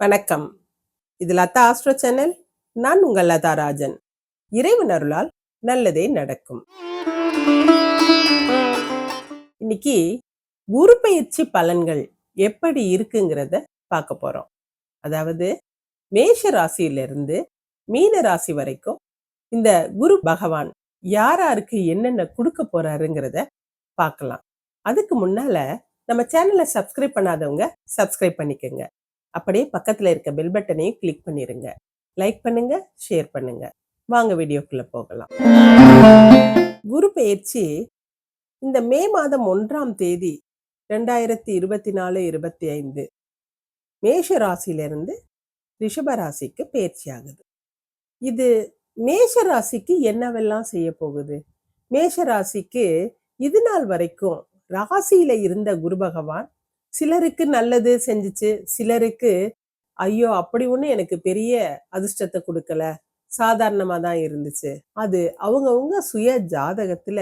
வணக்கம். இது Latha astro channel. நான் உங்கள் லதா ராஜன். இறைவன் அருளால் நல்லதே நடக்கும். இன்னைக்கு குரு பயிற்சி பலன்கள் எப்படி இருக்குங்கிறத பார்க்க போறோம். அதாவது மேஷ ராசியிலிருந்து மீன ராசி வரைக்கும் இந்த குரு பகவான் யார் யாருக்கு என்னென்ன கொடுக்க போறாருங்கிறத பார்க்கலாம். அதுக்கு முன்னால நம்ம சேனலை சப்ஸ்கிரைப் பண்ணாதவங்க சப்ஸ்கிரைப் பண்ணிக்கோங்க. அப்படியே பக்கத்தில் இருக்க பெல் பட்டனையும் கிளிக் பண்ணிருங்க. லைக் பண்ணுங்க ஷேர் பண்ணுங்க. வாங்க வீடியோக்குள்ள போகலாம். குரு பயிற்சி இந்த மே மாதம் ஒன்றாம் தேதி ரெண்டாயிரத்தி இருபத்தி நாலு இருபத்தி ஐந்து மேஷ ராசியிலிருந்து ரிஷப ராசிக்கு பயிற்சி ஆகுது. இது மேஷ ராசிக்கு என்னவெல்லாம் செய்ய போகுது? மேஷ ராசிக்கு இது நாள் வரைக்கும் ராசியில இருந்த குரு பகவான் சிலருக்கு நல்லது செஞ்சுச்சு சிலருக்கு ஐயோ அப்படி ஒன்று எனக்கு பெரிய அதிர்ஷ்டத்தை கொடுக்கல. சாதாரணமா தான் இருந்துச்சு. அது அவங்கவுங்க சுய ஜாதகத்துல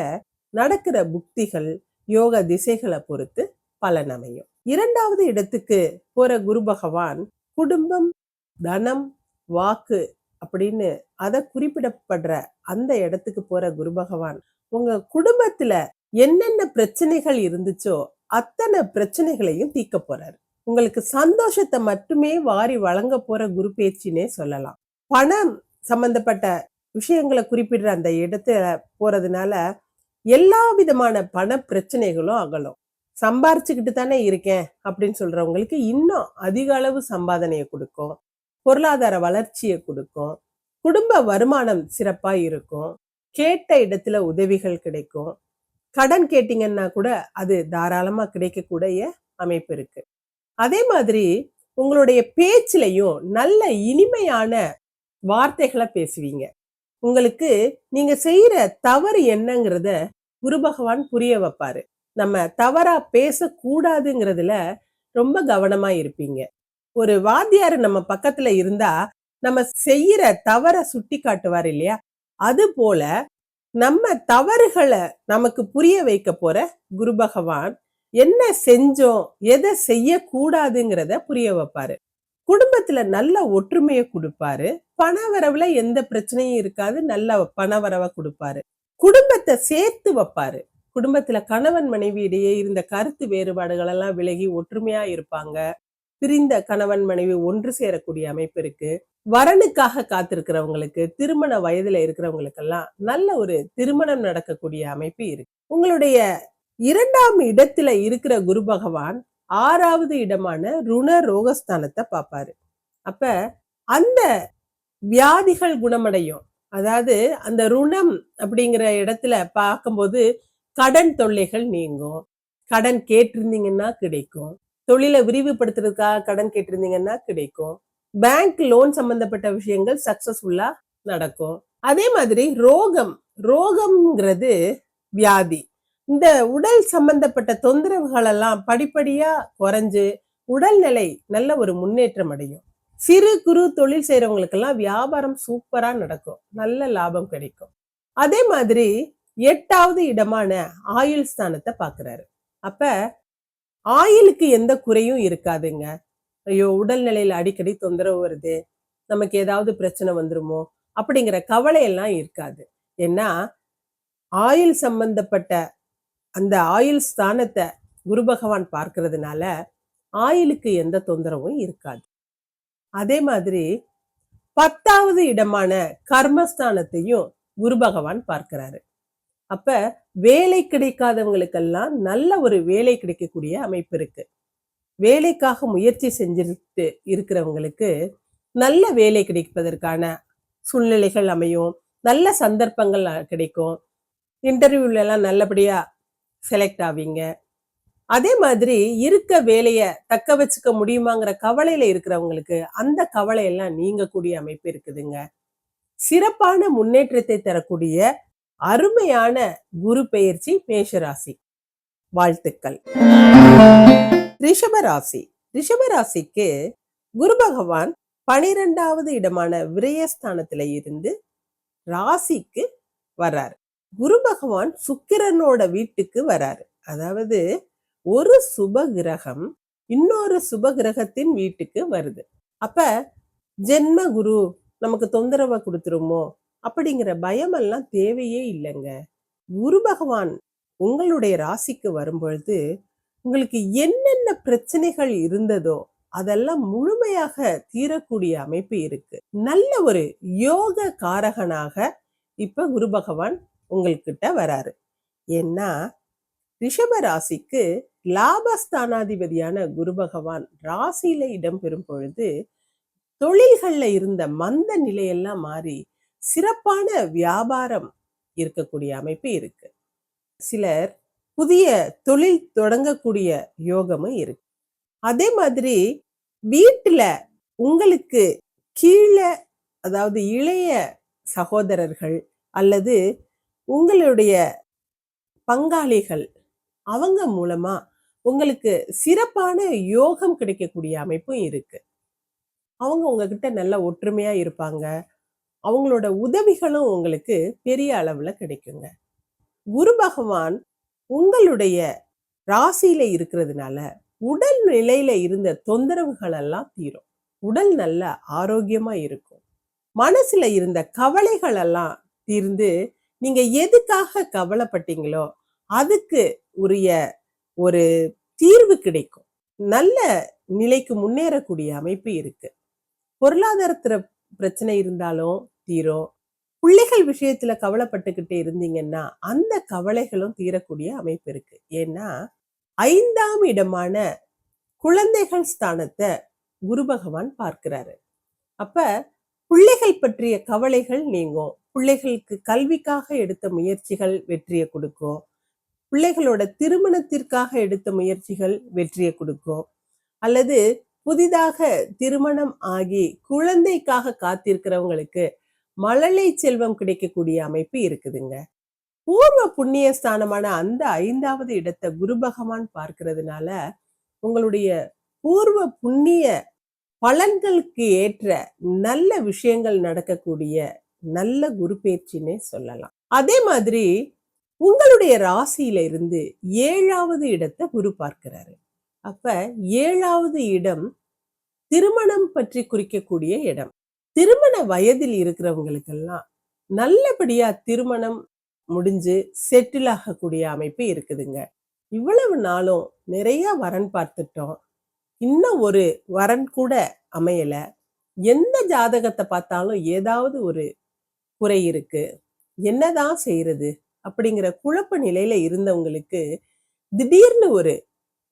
நடக்கிற புக்திகள் யோக திசைகளை பொறுத்து பலன் அமையும். இரண்டாவது இடத்துக்கு போற குரு பகவான் குடும்பம் தனம் வாக்கு அப்படின்னு அதை குறிப்பிடப்படுற அந்த இடத்துக்கு போற குரு பகவான் உங்க குடும்பத்துல என்னென்ன பிரச்சனைகள் இருந்துச்சோ அத்தனை பிரச்சனைகளையும் தீக்க போறாரு. உங்களுக்கு சந்தோஷத்தை மட்டுமே வாரி வழங்க போற குரு பேச்சினே சொல்லலாம். பணம் சம்பந்தப்பட்ட விஷயங்களை குறிப்பிடுற அந்த இடத்துல போறதுனால எல்லா விதமான பண பிரச்சனைகளும் அகலும். சம்பாரிச்சுக்கிட்டு தானே இருக்கேன் அப்படின்னு சொல்றவங்களுக்கு இன்னும் அதிக அளவு சம்பாதனையை கொடுக்கும். பொருளாதார வளர்ச்சியை கொடுக்கும். குடும்ப வருமானம் சிறப்பா இருக்கும். கேட்ட இடத்துல உதவிகள் கிடைக்கும். கடன் கேட்டீங்கன்னா கூட அது தாராளமாக கிடைக்கக்கூடிய அமைப்பு இருக்கு. அதே மாதிரி உங்களுடைய பேச்சிலையும் நல்ல இனிமையான வார்த்தைகளை பேசுவீங்க. உங்களுக்கு நீங்க செய்யற தவறு என்னங்கிறத குரு பகவான் புரிய வைப்பாரு. நம்ம தவறா பேசக்கூடாதுங்கிறதுல ரொம்ப கவனமா இருப்பீங்க. ஒரு வாத்தியார் நம்ம பக்கத்துல இருந்தா நம்ம செய்யற தவற சுட்டி காட்டுவார் இல்லையா? அது போல நம்ம தவறுகளை நமக்கு புரிய வைக்க போற குரு பகவான் என்ன செஞ்சோம் எதை செய்யக்கூடாதுங்கிறத புரிய வைப்பாரு. குடும்பத்துல நல்ல ஒற்றுமையை கொடுப்பாரு. பண வரவுல எந்த பிரச்சனையும் இருக்காது. நல்ல பண வரவை கொடுப்பாரு. குடும்பத்தை சேர்த்து வைப்பாரு. குடும்பத்துல கணவன் மனைவி இடையே இருந்த கருத்து வேறுபாடுகள் எல்லாம் விலகி ஒற்றுமையா இருப்பாங்க. பிரிந்த கணவன் மனைவி ஒன்று சேரக்கூடிய அமைப்பு இருக்கு. வரனுக்காக காத்திருக்கிறவங்களுக்கு திருமண வயதுல இருக்கிறவங்களுக்கெல்லாம் நல்ல ஒரு திருமணம் நடக்கக்கூடிய அமைப்பு இருக்கு. உங்களுடைய இரண்டாம் இடத்துல இருக்கிற குரு பகவான் ஆறாவது இடமான ருண ரோகஸ்தானத்தை பார்ப்பாரு. அப்ப அந்த வியாதிகள் குணமடையும். அதாவது அந்த ருணம் அப்படிங்கிற இடத்துல பார்க்கும்போது கடன் தொல்லைகள் நீங்கும். கடன் கேட்டிருந்தீங்கன்னா கிடைக்கும். தொழிலை விரிவுபடுத்துறதுக்காக கடன் கேட்டிருந்தீங்கன்னா கிடைக்கும். பேங்க் லோன் சம்பந்தப்பட்ட விஷயங்கள் சக்சஸ்ஃபுல்லா நடக்கும். அதே மாதிரி ரோகம் ரோகம்ங்கிறது வியாதி. இந்த உடல் சம்பந்தப்பட்ட தொந்தரவுகள் எல்லாம் படிப்படியா குறைஞ்சு உடல்நிலை நல்ல ஒரு முன்னேற்றம் அடையும். சிறு குறு தொழில் செய்யறவங்களுக்கெல்லாம் வியாபாரம் சூப்பரா நடக்கும். நல்ல லாபம் கிடைக்கும். அதே மாதிரி எட்டாவது இடமான ஆயுள் ஸ்தானத்தை பாக்குறாரு அப்ப ஆயிலுக்கு எந்த குறையும் இருக்காதுங்க. ஐயோ உடல்நிலையில் அடிக்கடி தொந்தரவு வருது நமக்கு ஏதாவது பிரச்சனை வந்துருமோ அப்படிங்கிற கவலை எல்லாம் இருக்காது. ஏன்னா ஆயில் சம்பந்தப்பட்ட அந்த ஆயில் ஸ்தானத்தை குரு பகவான் பார்க்கறதுனால ஆயிலுக்கு எந்த தொந்தரவும் இருக்காது. அதே மாதிரி பத்தாவது இடமான கர்மஸ்தானத்தையும் குரு பகவான் பார்க்கிறாரு. அப்ப வேலை கிடைக்காதவங்களுக்கெல்லாம் நல்ல ஒரு வேலை கிடைக்கக்கூடிய அமைப்பு இருக்கு. வேலைக்காக முயற்சி செஞ்சுட்டு இருக்கிறவங்களுக்கு நல்ல வேலை கிடைப்பதற்கான சூழ்நிலைகள் அமையும். நல்ல சந்தர்ப்பங்கள் கிடைக்கும். இன்டர்வியூல நல்லபடியாக செலக்ட் ஆவீங்க. அதே மாதிரி இருக்க வேலையை தக்க வச்சுக்க முடியுமாங்கிற கவலையில இருக்கிறவங்களுக்கு அந்த கவலையெல்லாம் நீங்கக்கூடிய அமைப்பு இருக்குதுங்க. சிறப்பான முன்னேற்றத்தை தரக்கூடிய அருமையான குரு பெயர்ச்சி மேஷராசி. வாழ்த்துக்கள். ரிஷபராசி ரிஷபராசிக்கு குரு பகவான் பனிரெண்டாவது இடமான விரயஸ்தானத்துல இருந்து ராசிக்கு வர்றாரு குரு பகவான் சுக்கிரனோட வீட்டுக்கு வராரு. அதாவது ஒரு சுப கிரகம் இன்னொரு சுப கிரகத்தின் வீட்டுக்கு வருது. அப்ப ஜென்ம குரு நமக்கு தொந்தரவை கொடுத்துருமோ? அப்படிங்கிற பயமெல்லாம் தேவையே இல்லைங்க. குரு பகவான் உங்களுடைய ராசிக்கு வரும்பொழுது உங்களுக்கு என்னென்ன பிரச்சனைகள் இருந்ததோ அதெல்லாம் முழுமையாக தீரக்கூடிய அமைப்பு இருக்கு. நல்ல ஒரு யோக காரகனாக இப்ப குரு பகவான் உங்கள்கிட்ட வராரு. ஏன்னா ரிஷப ராசிக்கு லாபஸ்தானாதிபதியான குரு பகவான் ராசியில இடம்பெறும் பொழுது தொழில்கள்ல இருந்த மந்த நிலையெல்லாம் மாறி சிறப்பான வியாபாரம் இருக்கக்கூடிய அமைப்பு இருக்கு. சிலர் புதிய தொழில் தொடங்கக்கூடிய யோகமும் இருக்கு. அதே மாதிரி வீட்டுல உங்களுக்கு கீழே அதாவது இளைய சகோதரர்கள் அல்லது உங்களுடைய பங்காளிகள் அவங்க மூலமா உங்களுக்கு சிறப்பான யோகம் கிடைக்கக்கூடிய அமைப்பும் இருக்கு. அவங்க உங்ககிட்ட நல்ல ஒற்றுமையா இருப்பாங்க. அவங்களோட உதவிகளும் உங்களுக்கு பெரிய அளவுல கிடைக்குங்க. குரு பகவான் உங்களுடைய ராசியில இருக்கிறதுனால உடல் நிலையில இருந்த தொந்தரவுகள் எல்லாம் தீரும். உடல் நல்ல ஆரோக்கியமா இருக்கும். மனசுல இருந்த கவலைகள் எல்லாம் தீர்ந்து நீங்க எதுக்காக கவலைப்பட்டீங்களோ அதுக்கு உரிய ஒரு தீர்வு கிடைக்கும். நல்ல நிலைக்கு முன்னேறக்கூடிய அமைப்பு இருக்கு. பொருளாதாரத்துல பிரச்சனை இருந்தாலும் தீரும். பிள்ளைகள் விஷயத்துல கவலைப்பட்டுக்கிட்டே இருந்தீங்கன்னா அந்த கவலைகளும் தீரக்கூடிய அமைப்பு இருக்கு. ஏன்னா ஐந்தாம் இடமான குழந்தைகள் ஸ்தானத்தை குரு பகவான் பார்க்கிறாரு. அப்ப பிள்ளைகள் பற்றிய கவலைகள் நீங்கும். பிள்ளைகளுக்கு கல்விக்காக எடுத்த முயற்சிகள் வெற்றியை கொடுக்கும். பிள்ளைகளோட திருமணத்திற்காக எடுத்த முயற்சிகள் வெற்றியை கொடுக்கும். அல்லது புதிதாக திருமணம் ஆகி குழந்தைக்காக காத்திருக்கிறவங்களுக்கு மழலை செல்வம் கிடைக்கக்கூடிய அமைப்பு இருக்குதுங்க. பூர்வ புண்ணிய ஸ்தானமான அந்த ஐந்தாவது இடத்தை குரு பகவான் பார்க்கறதுனால உங்களுடைய பூர்வ புண்ணிய பலன்களுக்கு ஏற்ற நல்ல விஷயங்கள் நடக்கக்கூடிய நல்ல குரு பேச்சின்னே சொல்லலாம். அதே மாதிரி உங்களுடைய ராசியில இருந்து ஏழாவது இடத்தை குரு பார்க்கிறாரு. அப்ப ஏழாவது இடம் திருமணம் பற்றி குறிக்கக்கூடிய இடம். திருமண வயதில் இருக்கிறவங்களுக்கெல்லாம் நல்லபடியா திருமணம் முடிஞ்சு செட்டில் ஆகக்கூடிய அமைப்பு இருக்குதுங்க. இவ்வளவு நாளும் நிறைய வரன் பார்த்துட்டோம். இன்னும் ஒரு வரன் கூட அமையல. எந்த ஜாதகத்தை பார்த்தாலும் ஏதாவது ஒரு குறை இருக்கு. என்னதான் செய்யறது அப்படிங்கிற குழப்ப நிலையில இருந்தவங்களுக்கு திடீர்னு ஒரு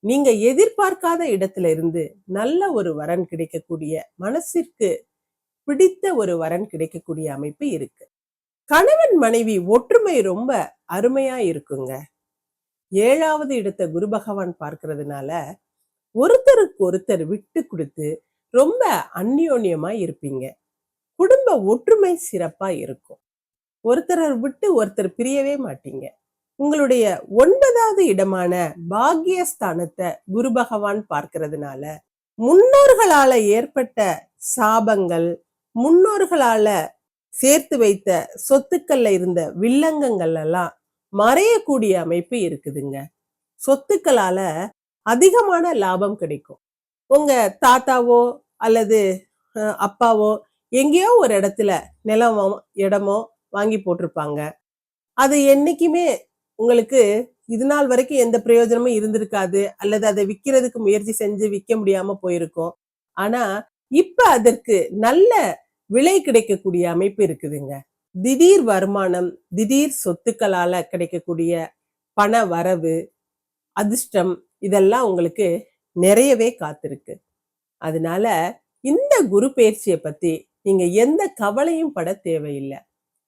நீங்க எதிர்பார்க்காத இடத்துல இருந்து நல்ல ஒரு வரன் கிடைக்கக்கூடிய மனசிற்கு பிடித்த ஒரு வரன் கிடைக்கக்கூடிய அமைப்பு இருக்கு. கணவன் மனைவி ஒற்றுமை ரொம்ப அருமையா இருக்குங்க. ஏழாவது இடத்தை குரு பகவான் பார்க்கறதுனால ஒருத்தருக்கு ஒருத்தர் விட்டு கொடுத்து ரொம்ப அந்யோன்யமா இருப்பீங்க. குடும்ப ஒற்றுமை சிறப்பா இருக்கும். ஒருத்தரை விட்டு ஒருத்தர் பிரியவே மாட்டீங்க. உங்களுடைய ஒன்பதாவது இடமான பாக்யஸ்தானத்தை குரு பகவான் பார்க்கறதுனால முன்னோர்களால ஏற்பட்ட சாபங்கள் முன்னோர்களால சேர்த்து வைத்த சொத்துக்கள்ல இருந்த வில்லங்கங்கள் எல்லாம் மறையக்கூடிய அமைப்பு இருக்குதுங்க. சொத்துக்களால அதிகமான லாபம் கிடைக்கும். உங்க தாத்தாவோ அல்லது அப்பாவோ எங்கேயோ ஒரு இடத்துல நிலமோ இடமோ வாங்கி போட்டிருப்பாங்க. அது என்னைக்குமே உங்களுக்கு இது நாள் வரைக்கும் எந்த பிரயோஜனமும் இருந்திருக்காது அல்லது அதை விற்கிறதுக்கு முயற்சி செஞ்சு விற்க முடியாம போயிருக்கும். ஆனா இப்ப அதற்கு நல்ல விலை கிடைக்கக்கூடிய அமைப்பு இருக்குதுங்க. திடீர் வருமானம் திடீர் சொத்துக்களால கிடைக்கக்கூடிய பண வரவு அதிர்ஷ்டம் இதெல்லாம் உங்களுக்கு நிறையவே காத்திருக்கு. அதனால இந்த குரு பயிற்சியை பத்தி நீங்க எந்த கவலையும் பட தேவையில்லை.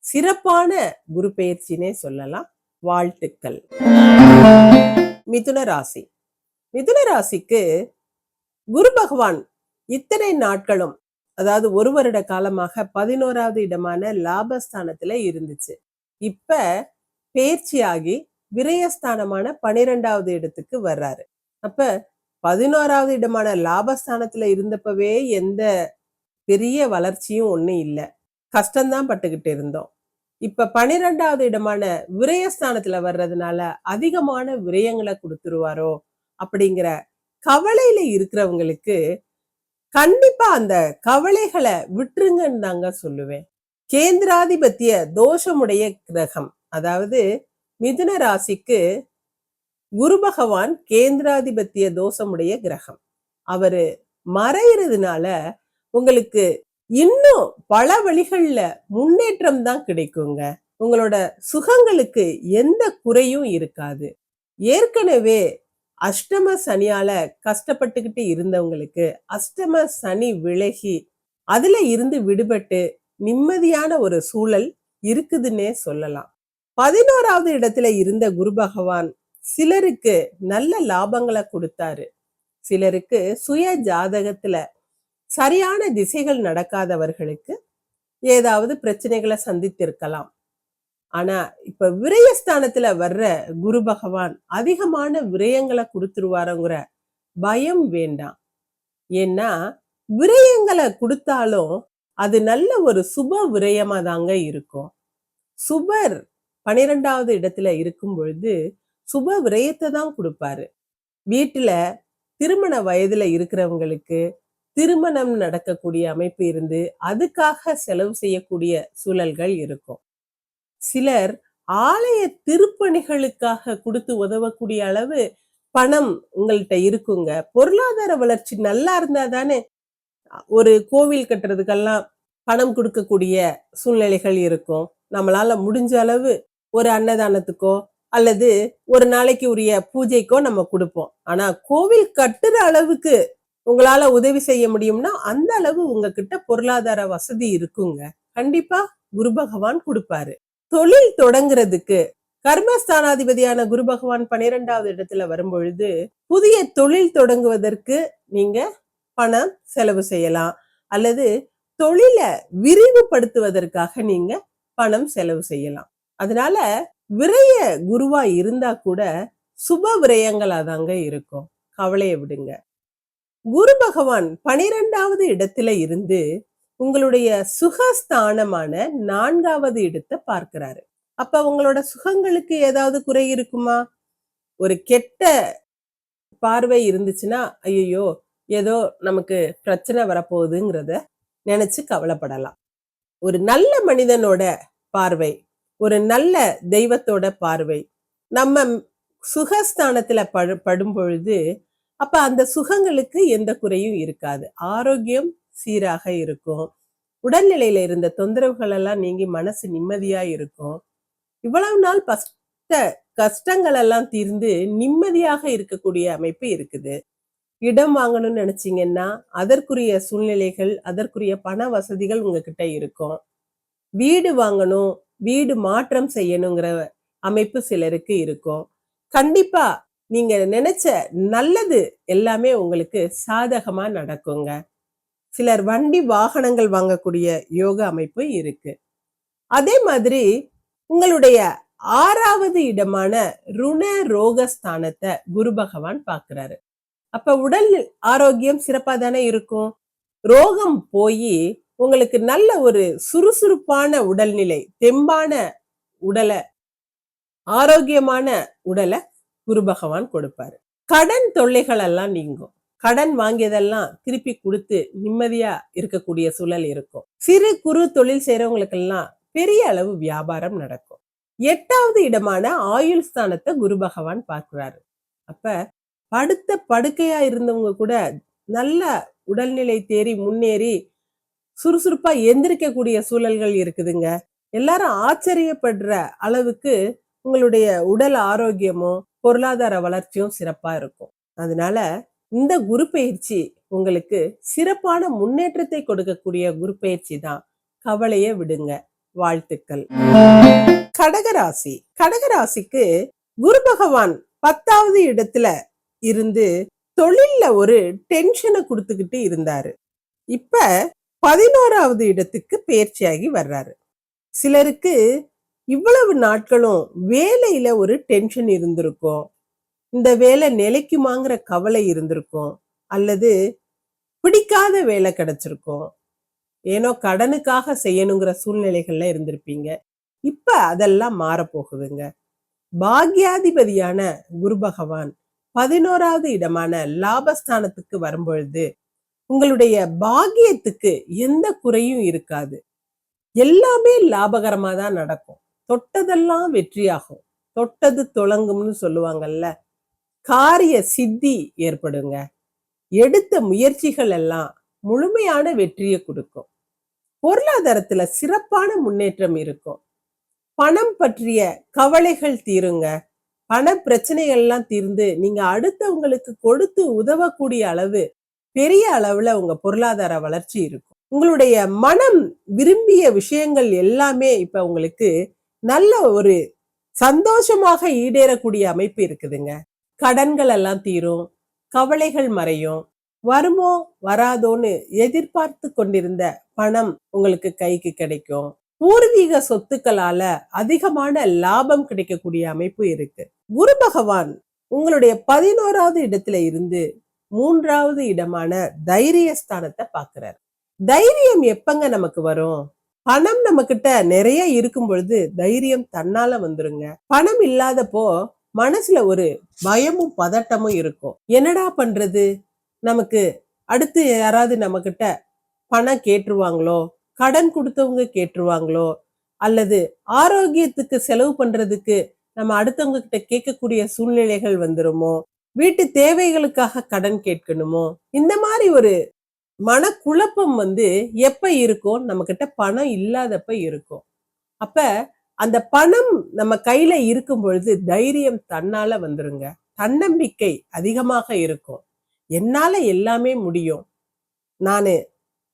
சிறப்பான குரு பயிற்சினே சொல்லலாம். வாழ்த்துக்கள். மிதுன ராசி. மிதுன ராசிக்கு குரு பகவான் இத்தனை நாட்களும் அதாவது ஒரு வருட காலமாக பதினோராவது இடமான லாபஸ்தானத்துல இருந்துச்சு. இப்ப பேர்ச்சியாகி விரயஸ்தானமான பனிரெண்டாவது இடத்துக்கு வர்றாரு. அப்ப பதினோராவது இடமான லாபஸ்தானத்துல இருந்தப்பவே எந்த பெரிய வளர்ச்சியும் ஒன்றும் இல்லை. கஷ்டம்தான் பட்டுக்கிட்டு இருந்தோம். இப்ப பனிரெண்டாவது இடமான விரயஸ்தானத்துல வர்றதுனால அதிகமான விரயங்களை கொடுத்துருவாரோ அப்படிங்கிற கவலையில இருக்கிறவங்களுக்கு கண்டிப்பா அந்த கவலைகளை விட்டுருங்கன்னு தாங்க சொல்லுவேன். கேந்திராதிபத்திய தோஷமுடைய கிரகம் அதாவது மிதுன ராசிக்கு குரு பகவான் கேந்திராதிபத்திய தோஷமுடைய கிரகம். அவரு மறையிறதுனால உங்களுக்கு இன்னும் பல வழிகள்ல முன்னேற்றம் தான் கிடைக்குங்க. உங்களோட சுகங்களுக்கு எந்த குறையும் இருக்காது. ஏற்கனவே அஷ்டம சனியால கஷ்டப்பட்டுக்கிட்டு இருந்தவங்களுக்கு அஷ்டம சனி விலகி அதுல இருந்து விடுபட்டு நிம்மதியான ஒரு சூழல் இருக்குதுன்னே சொல்லலாம். பதினோராவது இடத்துல இருந்த குரு பகவான் சிலருக்கு நல்ல லாபங்களை கொடுத்தாரு. சிலருக்கு சுய ஜாதகத்துல சரியான திசைகள் நடக்காதவர்களுக்கு ஏதாவது பிரச்சனைகளை சந்தித்திருக்கலாம். ஆனா இப்ப விரயஸ்தானத்துல வர்ற குரு பகவான் அதிகமான விரயங்களை கொடுத்துருவாருங்கிற பயம் வேண்டாம். ஏன்னா விரயங்களை கொடுத்தாலும் அது நல்ல ஒரு சுப விரயமா தாங்க இருக்கும். சுபர் பனிரெண்டாவது இடத்துல இருக்கும் பொழுது சுப விரயத்தை தான் கொடுப்பாரு. வீட்டுல திருமண வயதுல இருக்கிறவங்களுக்கு திருமணம் நடக்கக்கூடிய அமைப்பு இருந்து அதுக்காக செலவு செய்யக்கூடிய சூழல்கள் இருக்கும். சிலர் ஆலய திருப்பணிகளுக்காக கொடுத்து உதவக்கூடிய அளவு பணம் உங்கள்கிட்ட இருக்குங்க. பொருளாதார வளர்ச்சி நல்லா இருந்தா தானே ஒரு கோவில் கட்டுறதுக்கெல்லாம் பணம் கொடுக்கக்கூடிய சூழ்நிலைகள் இருக்கும். நம்மளால முடிஞ்ச அளவு ஒரு அன்னதானத்துக்கோ அல்லது ஒரு நாளைக்கு உரிய பூஜைக்கோ நம்ம கொடுப்போம். ஆனா கோவில் கட்டுற அளவுக்கு உங்களால உதவி செய்ய முடியும்னா அந்த அளவு உங்ககிட்ட பொருளாதார வசதி இருக்குங்க. கண்டிப்பா குரு பகவான் கொடுப்பாரு. தொழில் தொடங்குறதுக்கு கர்மஸ்தானாதிபதியான குரு பகவான் பன்னிரெண்டாவது இடத்துல வரும்பொழுது புதிய தொழில் தொடங்குவதற்கு நீங்க பணம் செலவு செய்யலாம். அல்லது தொழிலை விரிவுபடுத்துவதற்காக நீங்க பணம் செலவு செய்யலாம். அதனால விரய குருவா இருந்தா கூட சுப விரயங்களா தாங்க இருக்கும். கவலையை விடுங்க. குரு பகவான் பனிரெண்டாவது இடத்துல இருந்து உங்களுடைய சுகஸ்தானமான நான்காவது இடத்தை பார்க்கிறாரு. அப்ப உங்களோட சுகங்களுக்கு ஏதாவது குறை இருக்குமா? ஒரு கெட்ட பார்வை இருந்துச்சுன்னா ஐயோ ஏதோ நமக்கு பிரச்சனை வரப்போகுதுங்கிறத நினைச்சு கவலைப்படலாம். ஒரு நல்ல மனிதனோட பார்வை ஒரு நல்ல தெய்வத்தோட பார்வை நம்ம சுகஸ்தானத்துல படு படும் பொழுது அப்ப அந்த சுகங்களுக்கு எந்த குறையும் இருக்காது. ஆரோக்கியம் சீராக இருக்கும். உடல்நிலையில இருந்த தொந்தரவுகள் எல்லாம் நீங்கி மனசு நிம்மதியா இருக்கும். இவ்வளவு நாள் பஸ்ட கஷ்டங்கள் எல்லாம் தீர்ந்து நிம்மதியாக இருக்கக்கூடிய அமைப்பு இருக்குது. இடம் வாங்கணும்னு நினைச்சீங்கன்னா அதற்குரிய சூழ்நிலைகள் அதற்குரிய பண வசதிகள் உங்ககிட்ட இருக்கும். வீடு வாங்கணும் வீடு மாற்றம் செய்யணுங்கிற அமைப்பு சிலருக்கு இருக்கும். கண்டிப்பா நீங்க நினைச்ச நல்லது எல்லாமே உங்களுக்கு சாதகமா நடக்குங்க. சிலர் வண்டி வாகனங்கள் வாங்கக்கூடிய யோக அமைப்பு இருக்கு. அதே மாதிரி உங்களுடைய ஆறாவது இடமான ருண ரோகஸ்தானத்தை குரு பகவான் பார்க்கிறாரு. அப்ப உடல் ஆரோக்கியம் சிறப்பா தானே இருக்கும்? ரோகம் போய் உங்களுக்கு நல்ல ஒரு சுறுசுறுப்பான உடல்நிலை தெம்பான உடலை ஆரோக்கியமான உடலை குரு பகவான் கொடுப்பாரு. கடன் தொல்லைகள் எல்லாம் நீங்கும். கடன் வாங்கியதெல்லாம் திருப்பி கொடுத்து நிம்மதியா இருக்கக்கூடிய சூழல் இருக்கும். சிறு குறு தொழில் செய்யறவங்களுக்கெல்லாம் பெரிய அளவு வியாபாரம் நடக்கும். எட்டாவது இடமான ஆயுள் ஸ்தானத்தை குரு பகவான் பார்க்கிறாரு. அப்ப படுத்த படுக்கையா இருந்தவங்க கூட நல்ல உடல்நிலை தேறி முன்னேறி சுறுசுறுப்பா எந்திரிக்கக்கூடிய சூழல்கள் இருக்குதுங்க. எல்லாரும் ஆச்சரியப்படுற அளவுக்கு உங்களுடைய உடல் ஆரோக்கியமும் பொருளாதார வளர்ச்சியும் சிறப்பா இருக்கும். அதனால இந்த குரு பயிற்சி உங்களுக்கு சிறப்பான முன்னேற்றத்தை கொடுக்கக்கூடிய குரு பயிற்சி தான். கவலைய விடுங்க. வாழ்த்துக்கள். கடகராசி கடகராசிக்கு குரு பகவான் பத்தாவது இடத்துல இருந்து தொழில்ல ஒரு டென்ஷனை கொடுத்துக்கிட்டு இருந்தாரு. இப்ப பதினோராவது இடத்துக்கு பயிற்சியாகி வர்றாரு. சிலருக்கு இவ்வளவு நாட்களும் வேலையில ஒரு டென்ஷன் இருந்திருக்கும். இந்த வேலை நிலைக்குமாங்கிற கவலை இருந்திருக்கும். அல்லது பிடிக்காத வேலை கிடைச்சிருக்கும். ஏனோ கடனுக்காக செய்யணுங்கிற சூழ்நிலைகள்ல இருந்திருப்பீங்க. இப்ப அதெல்லாம் மாறப்போகுதுங்க. பாக்யாதிபதியான குரு பகவான் பதினோராவது இடமான லாபஸ்தானத்துக்கு வரும்பொழுது உங்களுடைய பாக்கியத்துக்கு எந்த குறையும் இருக்காது. எல்லாமே லாபகரமா தான் நடக்கும். தொட்டதெல்லாம் வெற்றியாகும். தொட்டது தொடங்கும்னு சொல்லுவாங்கல்ல. காரிய சித்தி ஏற்படுங்க. எடுத்த முயற்சிகள் எல்லாம் முழுமையான வெற்றியை கொடுக்கும். பொருளாதாரத்துல சிறப்பான முன்னேற்றம் இருக்கும். பணம் பற்றிய கவலைகள் தீருங்க. பண பிரச்சனைகள்லாம் தீர்ந்து நீங்க அடுத்தவங்களுக்கு கொடுத்து உதவக்கூடிய அளவு பெரிய அளவுல உங்க பொருளாதார வளர்ச்சி இருக்கும். உங்களுடைய மனம் விரும்பிய விஷயங்கள் எல்லாமே இப்ப உங்களுக்கு நல்ல ஒரு சந்தோஷமாக ஈடேறக்கூடிய அமைப்பு இருக்குதுங்க. கடன்கள் எல்லாம் தீரும் கவலைகள் மறையும். வருமோ வராதோன்னு எதிர்பார்த்து கொண்டிருந்த பணம் உங்களுக்கு கைக்கு கிடைக்கும். பூர்வீக சொத்துக்களால அதிகமான லாபம் கிடைக்கக்கூடிய அமைப்பு இருக்கு. குரு பகவான் உங்களுடைய பதினோராவது இடத்துல இருந்து மூன்றாவது இடமான தைரிய ஸ்தானத்தை பாக்குறாரு தைரியம் எப்பங்க நமக்கு வரும்? பணம் நம்ம கிட்ட நிறைய இருக்கும் பொழுது தைரியம் தன்னால வந்துருங்க. பணம் இல்லாதப்போ மனசுல ஒரு பயமும் பதட்டமும் இருக்கும். என்னடா பண்றது? நமக்கு அடுத்து யாராவது நம்ம பணம் கேட்டுருவாங்களோ கடன் கொடுத்தவங்க கேட்டுருவாங்களோ அல்லது ஆரோக்கியத்துக்கு செலவு பண்றதுக்கு நம்ம அடுத்தவங்க கிட்ட கேட்கக்கூடிய சூழ்நிலைகள் வந்துருமோ? வீட்டு தேவைகளுக்காக கடன் கேட்கணுமோ? இந்த மாதிரி ஒரு மனக்குழப்பம் வந்து எப்ப இருக்கும்? நம்ம கிட்ட பணம் இல்லாதப்ப இருக்கும். அப்ப அந்த பணம் நம்ம கையில இருக்கும் பொழுது தைரியம் தன்னால வந்துருங்க. தன்னம்பிக்கை அதிகமாக இருக்கும். என்னால எல்லாமே முடியும். நானு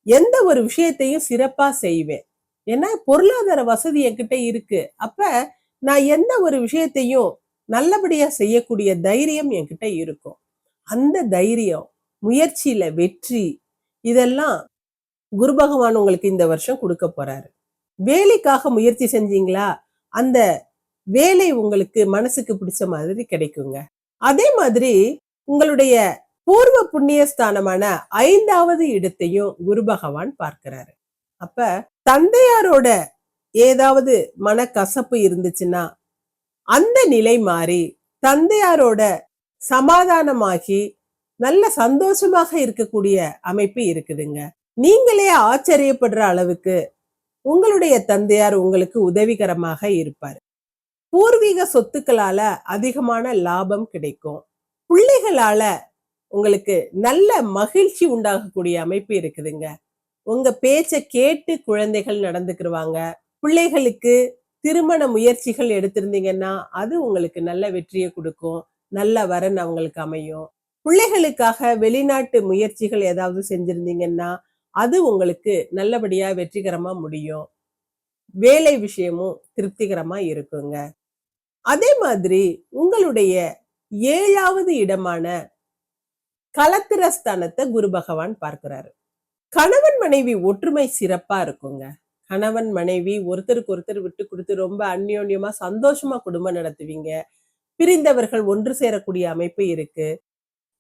எந்த ஒரு விஷயத்தையும் சிறப்பா செய்வேன். ஏன்னா பொருளாதார வசதி என்கிட்ட இருக்கு. அப்ப நான் எந்த ஒரு விஷயத்தையும் நல்லபடியா செய்யக்கூடிய தைரியம் என்கிட்ட இருக்கும். அந்த தைரியம் முயற்சியில வெற்றி இதெல்லாம் குரு பகவான் உங்களுக்கு இந்த வருஷம் கொடுக்க போறாரு. வேலைக்காக முயற்சி செஞ்சீங்களா? அந்த வேலை உங்களுக்கு மனசுக்கு பிடிச்ச மாதிரி கிடைக்குங்க. அதே மாதிரி உங்களுடைய பூர்வ புண்ணியஸ்தானமான ஐந்தாவது இடத்தையும் குரு பகவான் பார்க்கிறாரு. அப்ப தந்தையாரோட ஏதாவது மனக்கசப்பு இருந்துச்சுன்னா அந்த நிலை மாறி தந்தையாரோட சமாதானமாகி நல்ல சந்தோஷமாக இருக்கக்கூடிய அமைப்பு இருக்குதுங்க. நீங்களே ஆச்சரியப்படுற அளவுக்கு உங்களுடைய தந்தையார் உங்களுக்கு உதவிகரமாக இருப்பார். பூர்வீக சொத்துக்களால அதிகமான லாபம் கிடைக்கும். பிள்ளைகளால உங்களுக்கு நல்ல மகிழ்ச்சி உண்டாகக்கூடிய அமைப்பு இருக்குதுங்க. உங்க பேச்ச கேட்டு குழந்தைகள் நடந்துக்கிருவாங்க. பிள்ளைகளுக்கு திருமண முயற்சிகள் எடுத்திருந்தீங்கன்னா அது உங்களுக்கு நல்ல வெற்றியை கொடுக்கும். நல்ல வரன் அவங்களுக்கு அமையும். பிள்ளைகளுக்காக வெளிநாட்டு முயற்சிகள் ஏதாவது செஞ்சிருந்தீங்கன்னா அது உங்களுக்கு நல்லபடியா வெற்றிகரமா முடியும். வேலை விஷயமும் திருப்திகரமா இருக்குங்க. அதே மாதிரி உங்களுடைய ஏழாவது இடமான கலத்திரஸ்தானத்தை குரு பகவான் பார்க்கிறாரு. கணவன் மனைவி ஒற்றுமை சிறப்பா இருக்குங்க. கணவன் மனைவி ஒருத்தருக்கு ஒருத்தர் விட்டு கொடுத்து ரொம்ப அந்யோன்யமா சந்தோஷமா குடும்பம் நடத்துவீங்க. பிரிந்தவர்கள் ஒன்று சேரக்கூடிய அமைப்பு இருக்கு.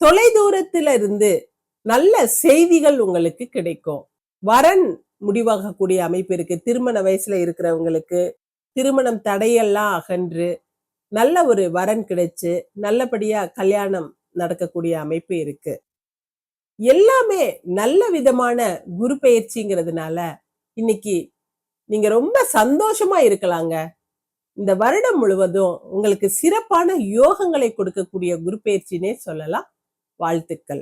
தொலைதூரத்துல இருந்து நல்ல செய்திகள் உங்களுக்கு கிடைக்கும். வரன் முடிவாகக்கூடிய அமைப்பு இருக்கு. திருமண வயசுல இருக்கிறவங்களுக்கு திருமணம் தடையெல்லாம் அகன்று நல்ல ஒரு வரன் கிடைச்சு நல்லபடியா கல்யாணம் நடக்கக்கூடிய அமைப்பு இருக்கு. எல்லாமே நல்ல விதமான குரு பயிற்சிங்கிறதுனால இன்னைக்கு நீங்க ரொம்ப சந்தோஷமா இருக்கலாங்க. இந்த வருடம் முழுவதும் உங்களுக்கு சிறப்பான யோகங்களை கொடுக்கக்கூடிய குரு பயிற்சினே சொல்லலாம். வாழ்த்துக்கள்.